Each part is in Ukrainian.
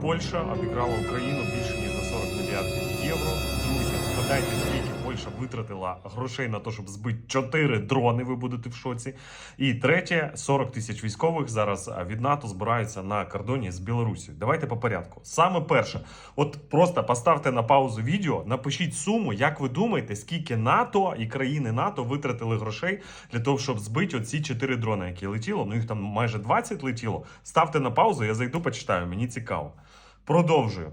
Польща обіграла Україну більше ніж на 40 мільярдів євро. Друзі, згадайте, скільки Польща витратила грошей на те, щоб збити 4 дрони. Ви будете в шоці. І третє, 40 тисяч військових зараз від НАТО збираються на кордоні з Білорусі. Давайте по порядку. Саме перше, от просто поставте на паузу відео, напишіть суму, як ви думаєте, скільки НАТО і країни НАТО витратили грошей для того, щоб збити оці 4 дрони, які летіло. Ну їх там майже 20 летіло. Ставте на паузу, я зайду, почитаю. Мені цікаво. Продовжую.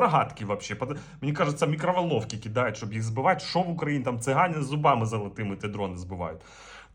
з рогатки вообще. Мені кажеться, мікроволновки кидають, щоб їх збивати. Що в Україні там цигани з зубами золотими ті дрони збивають.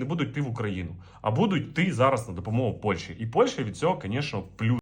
не будуть йти в Україну, а будуть йти зараз на допомогу Польщі. І Польща від цього, звісно, плюс.